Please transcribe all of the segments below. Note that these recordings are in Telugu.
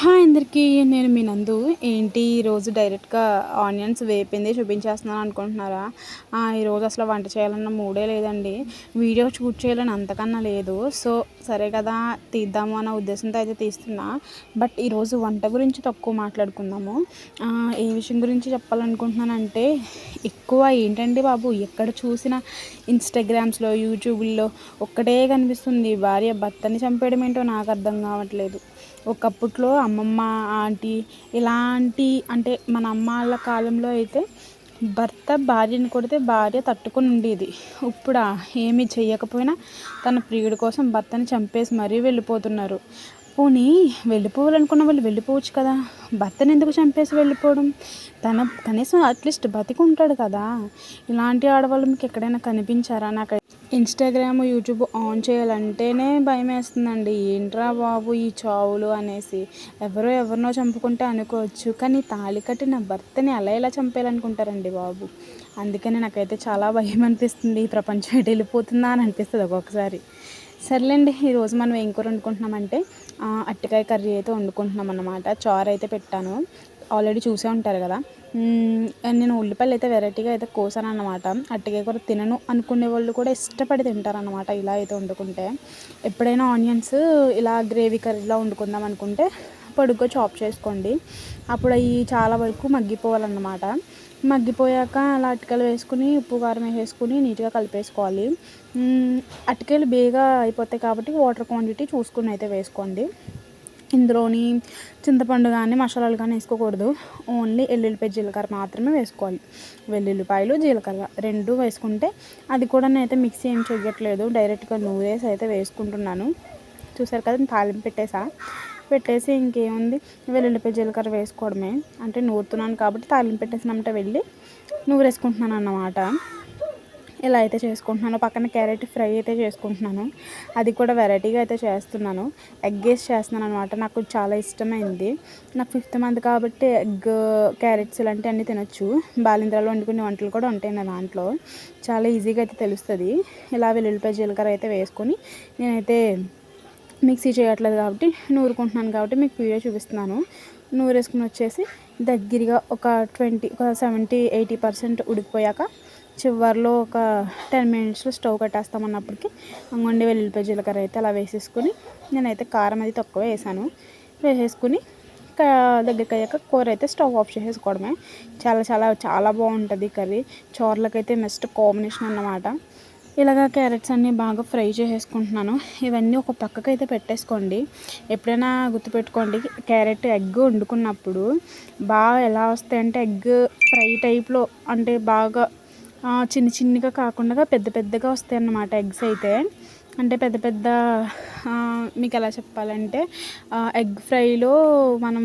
హాయ్ అందరికీ నేను మీ నందు. ఏంటి ఈరోజు డైరెక్ట్గా ఆనియన్స్ వేపింది చూపించేస్తున్నాను అనుకుంటున్నారా? ఈరోజు అసలు వంట చేయాలన్న మూడే లేదండి. వీడియో షూట్ చేయాలని అంతకన్నా లేదు. సో సరే కదా తీద్దాము అన్న ఉద్దేశంతో అయితే తీస్తున్నా. బట్ ఈరోజు వంట గురించి తక్కువ మాట్లాడుకుందాము. ఏ విషయం గురించి చెప్పాలనుకుంటున్నానంటే ఎక్కువ ఏంటండి బాబు ఎక్కడ చూసినా ఇన్స్టాగ్రామ్స్లో యూట్యూబ్లో ఒక్కటే కనిపిస్తుంది. భార్య భర్తని చంపేయడం ఏంటో నాకు అర్థం కావట్లేదు. ఒకప్పట్లో అమ్మమ్మ ఆంటీ ఇలాంటి అంటే మన అమ్మ వాళ్ళ కాలంలో అయితే భర్త భార్యని కొడితే భార్య తట్టుకొని ఉండేది. ఇప్పుడు ఏమీ చేయకపోయినా తన ప్రియుడి కోసం భర్తని చంపేసి మరీ వెళ్ళిపోతున్నారు. పోనీ వెళ్ళిపోవాలనుకున్న వాళ్ళు వెళ్ళిపోవచ్చు కదా. భర్తని ఎందుకు చంపేసి వెళ్ళిపోవడం? తన కనీసం అట్లీస్ట్ బతికి ఉంటాడు కదా. ఇలాంటి ఆడవాళ్ళు మీకు ఎక్కడైనా కనిపించారా? నాకు ఇన్స్టాగ్రామ్ యూట్యూబ్ ఆన్ చేయాలంటేనే భయం వేస్తుందండి ఏంట్రా బాబు ఈ చావులు? అనేసి. ఎవరో ఎవరినో చంపుకుంటే అనుకోవచ్చు కానీ తాళి కట్టిన భర్తని అలా ఎలా చంపేయాలనుకుంటారండి బాబు? అందుకని నాకైతే చాలా భయం అనిపిస్తుంది ఈ ప్రపంచం ఎటు వెళ్ళిపోతుందా అని అనిపిస్తుంది ఒక్కొక్కసారి. సర్లేండి ఈరోజు మనం ఏం కూర వండుకుంటున్నామంటే ఆ, అరటికాయ కర్రీ అయితే వండుకుంటున్నాం అన్నమాట చారు అయితే పెట్టాను. ఆల్రెడీ చూసే ఉంటారు కదా. నేను ఉల్లిపాయలు అయితే వెరైటీగా అయితే కోసాను అన్నమాట. అరటికాయ కూర తినను అనుకునే వాళ్ళు కూడా ఇష్టపడి తింటారనమాట ఇలా అయితే వండుకుంటే. ఎప్పుడైనా ఆనియన్స్ ఇలా గ్రేవీ కర్రీలా వండుకుందాం అనుకుంటే పొడుగ్గా చాప్ చేసుకోండి. అప్పుడు అవి చాలా వరకు మగ్గిపోవాలన్నమాట. మగ్గిపోయాక అలా అటుకలు వేసుకుని ఉప్పు కారం వేసేసుకుని నీట్గా కలిపేసుకోవాలి. అటుకలు బేగా అయిపోతాయి కాబట్టి వాటర్ క్వాంటిటీ చూసుకుని అయితే వేసుకోండి. ఇందులోని చింతపండు కానీ మసాలాలు కానీ వేసుకోకూడదు. ఓన్లీ ఎల్లుల్లిపాయ జీలకర్ర మాత్రమే వేసుకోవాలి. వెల్లుల్లిపాయలు జీలకర్ర రెండు వేసుకుంటే అది కూడా నేనైతే మిక్సీ ఏం చేయట్లేదు డైరెక్ట్గా నూరేసి అయితే వేసుకుంటున్నాను. చూసారు కదా తాలింపు పెట్టేసా. పెట్టేసి ఇంకేముంది? వెల్లుల్లిపాయ జీలకర్ర వేసుకోవడమే. అంటే నూరుతున్నాను కాబట్టి తాలింపు పెట్టేసినామంటే వెళ్ళి నూరేసుకుంటున్నాను అన్నమాట. ఇలా అయితే చేసుకుంటున్నాను. పక్కన క్యారెట్ ఫ్రై అయితే చేసుకుంటున్నాను. అది కూడా వెరైటీగా అయితే చేస్తున్నాను. ఎగ్ వేసి చేస్తున్నాను అనమాట నాకు చాలా ఇష్టమైంది. నాకు ఫిఫ్త్ మంత్ కాబట్టి ఎగ్ క్యారెట్స్ ఇలాంటివి అన్నీ తినొచ్చు. బాలింద్రాలు వండుకునే వంటలు కూడా ఉంటాయి నా దాంట్లో. చాలా ఈజీగా అయితే తెలుస్తుంది. ఇలా వెల్లుల్లిపాయ జీలకర్ర అయితే వేసుకొని నేనైతే మిక్సీ చేయట్లేదు కాబట్టి నూరుకుంటున్నాను కాబట్టి మీకు వీడియో చూపిస్తున్నాను. నూరేసుకుని వచ్చేసి దగ్గరగా ఒక ట్వంటీ ఒక సెవెంటీ ఎయిటీ పర్సెంట్ ఉడికిపోయాక చివరిలో ఒక టెన్ మినిట్స్లో స్టవ్ కట్టేస్తామన్నప్పటికి అంగుండి వెల్లుల్లిపాయ జీలకర్ర అయితే అలా వేసేసుకుని నేనైతే కారం అది తక్కువ వేసాను. వేసేసుకుని దగ్గరికి అయ్యాక కూర అయితే స్టవ్ ఆఫ్ చేసేసుకోవడమే. చాలా చాలా చాలా బాగుంటుంది కర్రీ. చోర్లకైతే మెస్ట్ కాంబినేషన్ అన్నమాట. ఇలాగ క్యారెట్స్ అన్నీ బాగా ఫ్రై చేసేసుకుంటున్నాను. ఇవన్నీ ఒక పక్కకు అయితే పెట్టేసుకోండి. ఎప్పుడైనా గుర్తుపెట్టుకోండి క్యారెట్ ఎగ్ వండుకున్నప్పుడు బాగా ఎలా వస్తాయంటే ఎగ్ ఫ్రై టైప్లో అంటే బాగా చిన్న చిన్నగా కాకుండా పెద్ద పెద్దగా వస్తాయి అన్నమాట ఎగ్స్ అయితే. అంటే పెద్ద పెద్ద మీకు ఎలా చెప్పాలంటే ఎగ్ ఫ్రైలో మనం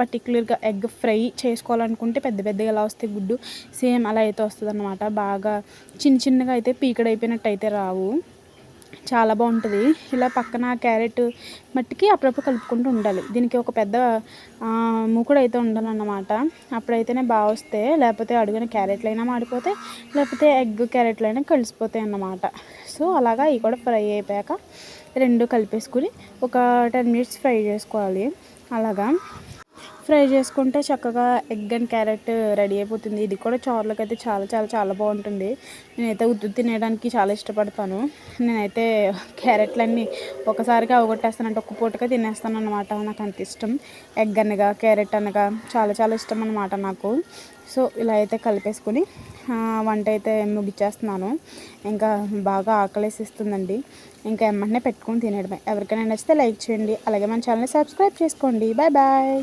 పర్టికులర్గా ఎగ్ ఫ్రై చేసుకోవాలనుకుంటే పెద్ద పెద్దగా ఎలా వస్తాయి గుడ్డు? సేమ్ అలా అయితే వస్తుంది అన్నమాట బాగా చిన్న చిన్నగా అయితే పీకడైపోయినట్టు అయితే రావు. చాలా బాగుంటుంది. ఇలా పక్కన క్యారెట్ మట్టికి అప్పుడప్పుడు కలుపుకుంటూ ఉండాలి. దీనికి ఒక పెద్ద మూకుడు అయితే ఉండాలన్నమాట. అప్పుడైతేనే బాగా వస్తే లేకపోతే అడుగున క్యారెట్లు అయినా లేకపోతే ఎగ్ క్యారెట్లు అయినా కలిసిపోతాయి అన్నమాట. సో అలాగా ఇవి కూడా ఫ్రై అయిపోయాక రెండు కలిపేసుకుని ఒక టెన్ మినిట్స్ ఫ్రై చేసుకోవాలి. అలాగా. ఫ్రై చేసుకుంటే చక్కగా ఎగ్ అండ్ క్యారెట్ రెడీ అయిపోతుంది. ఇది కూడా చారులోకి అయితే చాలా చాలా చాలా బాగుంటుంది. నేనైతే ఉద్దు తినేయడానికి చాలా ఇష్టపడతాను. నేనైతే క్యారెట్లన్నీ ఒకసారిగా అవగొట్టేస్తానంటే ఒక్క పూటగా తినేస్తాను అనమాట నాకు అంత ఇష్టం. ఎగ్ అనగా క్యారెట్ అనగా చాలా చాలా ఇష్టం అనమాట నాకు. సో ఇలా అయితే కలిపేసుకొని వంట అయితే ముగిచ్చేస్తున్నాను. ఇంకా బాగా ఆకలేసిస్తుందండి. ఇంకా ఎమ్మటనే పెట్టుకొని తినడమే ఎవరికైనా నచ్చితే లైక్ చేయండి. అలాగే మన ఛానల్ని సబ్స్క్రైబ్ చేసుకోండి. Bye bye.